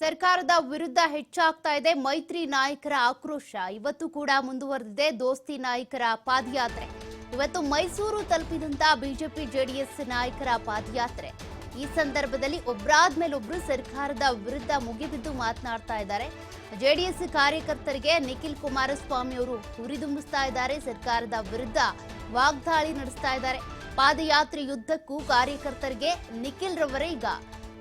ಸರ್ಕಾರದ ವಿರುದ್ಧ ಹೆಚ್ಚಾಗ್ತಾ ಇದೆ ಮೈತ್ರಿ ನಾಯಕರ ಆಕ್ರೋಶ. ಇವತ್ತು ಕೂಡ ಮುಂದುವರೆದಿದೆ ದೋಸ್ತಿ ನಾಯಕರ ಪಾದಯಾತ್ರೆ. ಇವತ್ತು ಮೈಸೂರು ತಲುಪಿದಂತ ಬಿಜೆಪಿ ಜೆಡಿಎಸ್ ನಾಯಕರ ಪಾದಯಾತ್ರೆ. ಈ ಸಂದರ್ಭದಲ್ಲಿ ಒಬ್ಬರಾದ್ಮೇಲೊಬ್ರು ಸರ್ಕಾರದ ವಿರುದ್ಧ ಮುಗಿಬಿದ್ದು ಮಾತನಾಡ್ತಾ ಇದ್ದಾರೆ. ಜೆಡಿಎಸ್ ಕಾರ್ಯಕರ್ತರಿಗೆ ನಿಖಿಲ್ ಕುಮಾರಸ್ವಾಮಿ ಅವರು ಹುರಿದುಂಬಿಸ್ತಾ ಇದ್ದಾರೆ. ಸರ್ಕಾರದ ವಿರುದ್ಧ ವಾಗ್ದಾಳಿ ನಡೆಸ್ತಾ ಇದ್ದಾರೆ. ಪಾದಯಾತ್ರೆ ಯುದ್ಧಕ್ಕೂ ಕಾರ್ಯಕರ್ತರಿಗೆ ನಿಖಿಲ್ ರವರೇ ಈಗ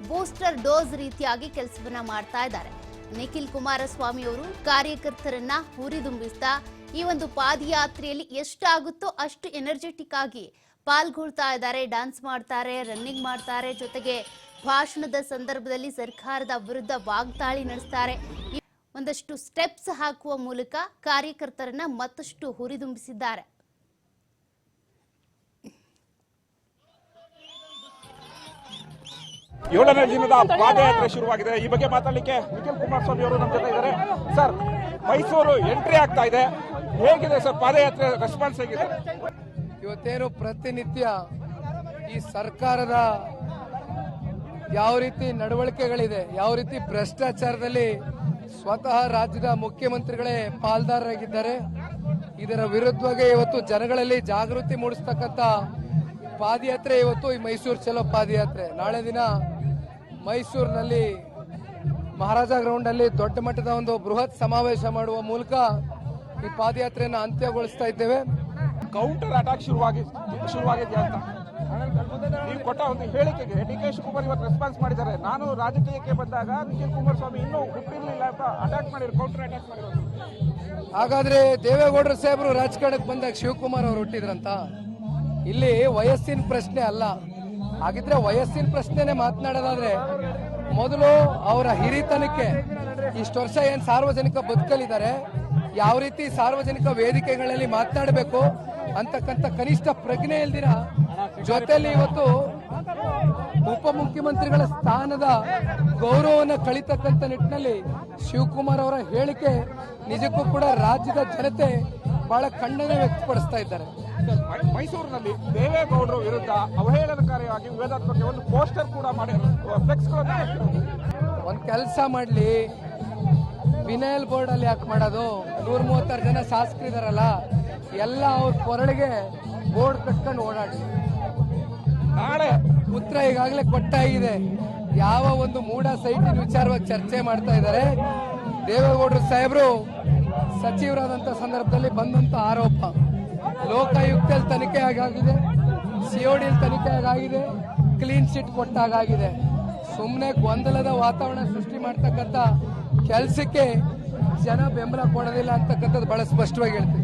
ಬೂಸ್ಟರ್ ಡೋಸ್ ರೀತಿಯಾಗಿ ಕೆಲಸವನ್ನ ಮಾಡ್ತಾ ಇದ್ದಾರೆ. ನಿಖಿಲ್ ಕುಮಾರಸ್ವಾಮಿ ಅವರು ಕಾರ್ಯಕರ್ತರನ್ನ ಹುರಿದುಂಬಿಸ್ತಾ ಈ ಒಂದು ಪಾದಯಾತ್ರೆಯಲ್ಲಿ ಎಷ್ಟಾಗುತ್ತೋ ಅಷ್ಟು ಎನರ್ಜೆಟಿಕ್ ಆಗಿ ಪಾಲ್ಗೊಳ್ತಾ ಇದ್ದಾರೆ ಡ್ಯಾನ್ಸ್ ಮಾಡ್ತಾರೆ ರನ್ನಿಂಗ್ ಮಾಡ್ತಾರೆ, ಜೊತೆಗೆ ಭಾಷಣದ ಸಂದರ್ಭದಲ್ಲಿ ಸರ್ಕಾರದ ವಿರುದ್ಧ ವಾಗ್ದಾಳಿ ನಡೆಸ್ತಾರೆ. ಒಂದಷ್ಟು ಸ್ಟೆಪ್ಸ್ ಹಾಕುವ ಮೂಲಕ ಕಾರ್ಯಕರ್ತರನ್ನ ಮತ್ತಷ್ಟು ಹುರಿದುಂಬಿಸಿದ್ದಾರೆ. ಏಳನೇ ದಿನದ ಪಾದಯಾತ್ರೆ ಶುರುವಾಗಿದೆ. ಈ ಬಗ್ಗೆ ಮಾತಾಡಲಿಕ್ಕೆ ನಿಖಿಲ್ ಕುಮಾರಸ್ವಾಮಿ ಅವರು ನಮ್ಮ ಜೊತೆ ಇದ್ದಾರೆ. ಸರ್, ಮೈಸೂರು ಎಂಟ್ರಿ ಆಗ್ತಾ ಇದೆ. ಹೇಗಿದೆ ಸರ್ ಪಾದಯಾತ್ರೆ ರೆಸ್ಪಾನ್ಸ್ ಹೇಗಿದೆ? ಇವತ್ತೇನು ಪ್ರತಿನಿತ್ಯ ಈ ಸರ್ಕಾರದ ಯಾವ ರೀತಿ ನಡವಳಿಕೆಗಳಿದೆ, ಯಾವ ರೀತಿ ಭ್ರಷ್ಟಾಚಾರದಲ್ಲಿ ಸ್ವತಃ ರಾಜ್ಯದ ಮುಖ್ಯಮಂತ್ರಿಗಳೇ ಪಾಲ್ದಾರರಾಗಿದ್ದಾರೆ, ಇದರ ವಿರುದ್ಧವಾಗಿ ಇವತ್ತು ಜನಗಳಲ್ಲಿ ಜಾಗೃತಿ ಮೂಡಿಸ್ತಕ್ಕಂಥ ಪಾದಯಾತ್ರೆ ಇವತ್ತು ಈ ಮೈಸೂರು ಚಲೋ ಪಾದಯಾತ್ರೆ. ನಾಳೆ ದಿನ ಮೈಸೂರಿನಲ್ಲಿ ಮಹಾರಾಜ ಗ್ರೌಂಡ್ ಅಲ್ಲಿ ದೊಡ್ಡ ಮಟ್ಟದ ಒಂದು ಬೃಹತ್ ಸಮಾವೇಶ ಮಾಡುವ ಮೂಲಕ ಈ ಪಾದಯಾತ್ರೆಯನ್ನು ಅಂತ್ಯಗೊಳಿಸ್ತಾ ಇದ್ದೇವೆ. ಕೌಂಟರ್ ಅಟ್ಯಾಕ್ ಶುರುವಾಗಿ ಶುರುವಾಗಿದೆ ಅಂತ? ನೀವು ಕೊಟ್ಟ ಒಂದು ಹೇಳಿಕೆಗೆ ಡಿ ಕೆ ಶಿವಕುಮಾರ್ ಇವತ್ತು ರೆಸ್ಪಾನ್ಸ್ ಮಾಡಿದ್ದಾರೆ. ನಾನು ರಾಜಕೀಯಕ್ಕೆ ಬಂದಾಗ ನಿಖಿಲ್ ಕುಮಾರಸ್ವಾಮಿ ಇನ್ನೂ ಹುಟ್ಟಿರಲಿಲ್ಲ ಅಂತ ಅಟ್ಯಾಕ್ ಮಾಡಿದ್ರು ಕೌಂಟರ್ ಅಟ್ಯಾಕ್ ಮಾಡಿರೋದು ಹಾಗಾದ್ರೆ ದೇವೇಗೌಡರ ಸಾಹೇಬರು ರಾಜಕಾರಣಕ್ಕೆ ಬಂದಾಗ ಶಿವಕುಮಾರ್ ಅವರು ಹುಟ್ಟಿದ್ರಂತ? ಇಲ್ಲಿ ವಯಸ್ಸಿನ ಪ್ರಶ್ನೆ ಅಲ್ಲ. ಹಾಗಿದ್ರೆ ವಯಸ್ಸಿನ ಪ್ರಶ್ನೆನೆ ಮಾತನಾಡೋದಾದ್ರೆ ಮೊದಲು ಅವರ ಹಿರಿತನಕ್ಕೆ ಇಷ್ಟು ವರ್ಷ ಏನ್ ಸಾರ್ವಜನಿಕ ಬದುಕಲಿದ್ದಾರೆ ಯಾವ ರೀತಿ ಸಾರ್ವಜನಿಕ ವೇದಿಕೆಗಳಲ್ಲಿ ಮಾತನಾಡಬೇಕು ಅಂತಕ್ಕಂಥ ಕನಿಷ್ಠ ಪ್ರಜ್ಞೆ ಇಲ್ದಿರ ಜೊತೆಯಲ್ಲಿ ಇವತ್ತು ಉಪಮುಖ್ಯಮಂತ್ರಿಗಳ ಸ್ಥಾನದ ಗೌರವವನ್ನು ಕಳಿತಕ್ಕಂಥ ನಿಟ್ಟಿನಲ್ಲಿ ಶಿವಕುಮಾರ್ ಅವರ ಹೇಳಿಕೆ ನಿಜಕ್ಕೂ ಕೂಡ ರಾಜ್ಯದ ಜನತೆ ಬಹಳ ಖಂಡನೆ ವ್ಯಕ್ತಪಡಿಸ್ತಾ ಇದ್ದಾರೆ. ಮೈಸೂರಿನಲ್ಲಿ ದೇವೇಗೌಡರು ವಿರುದ್ಧ ಅವಹೇಳನಕಾರಿಯಾಗಿ ವಿವೇದಾತ್ಮಕ ಒಂದು ಪೋಸ್ಟರ್ ಕೂಡ ಮಾಡಿ ಫ್ಲೆಕ್ಸ್ ಒಂದು ಕೆಲಸ ಮಾಡಲಿ. ವಿನಯಲ್ ಬೋರ್ಡ್ ಅಲ್ಲಿ ಯಾಕೆ ಮಾಡೋದು? ನೂರ ಮೂವತ್ತಾರು ಜನ ಶಾಸಕರಿದಾರಲ್ಲ ಎಲ್ಲ ಅವ್ರ ಕೊರಳಿಗೆ ಬೋರ್ಡ್ ಕಟ್ಕೊಂಡು ಓಡಾಡಿ ನಾಳೆ ಉತ್ತರ ಈಗಾಗಲೇ ಕೊಟ್ಟಾಗಿದೆ ಯಾವ ಒಂದು ಮೂಡ ಸೈಟಿನ ವಿಚಾರವಾಗಿ ಚರ್ಚೆ ಮಾಡ್ತಾ ಇದ್ದಾರೆ. ದೇವೇಗೌಡರು ಸಾಹೇಬರು ಸಚಿವರಾದಂತ ಸಂದರ್ಭದಲ್ಲಿ ಬಂದಂತ ಆರೋಪ. ಲೋಕಾಯುಕ್ತಲ್ಲಿ ತನಿಖೆ ಆಗಾಗಿದೆ ಸಿಒಡಿ ತನಿಖೆ ಆಗಾಗಿದೆ ಕ್ಲೀನ್ ಚಿಟ್ ಕೊಟ್ಟಾಗಿದೆ ಸುಮ್ಮನೆ ಗೊಂದಲದ ವಾತಾವರಣ ಸೃಷ್ಟಿ ಮಾಡ್ತಕ್ಕಂಥ ಕೆಲಸಕ್ಕೆ ಜನ ಬೆಂಬಲ ಕೊಡೋದಿಲ್ಲ ಅಂತಕ್ಕಂಥದ್ದು ಬಹಳ ಸ್ಪಷ್ಟವಾಗಿ ಹೇಳ್ತೀನಿ.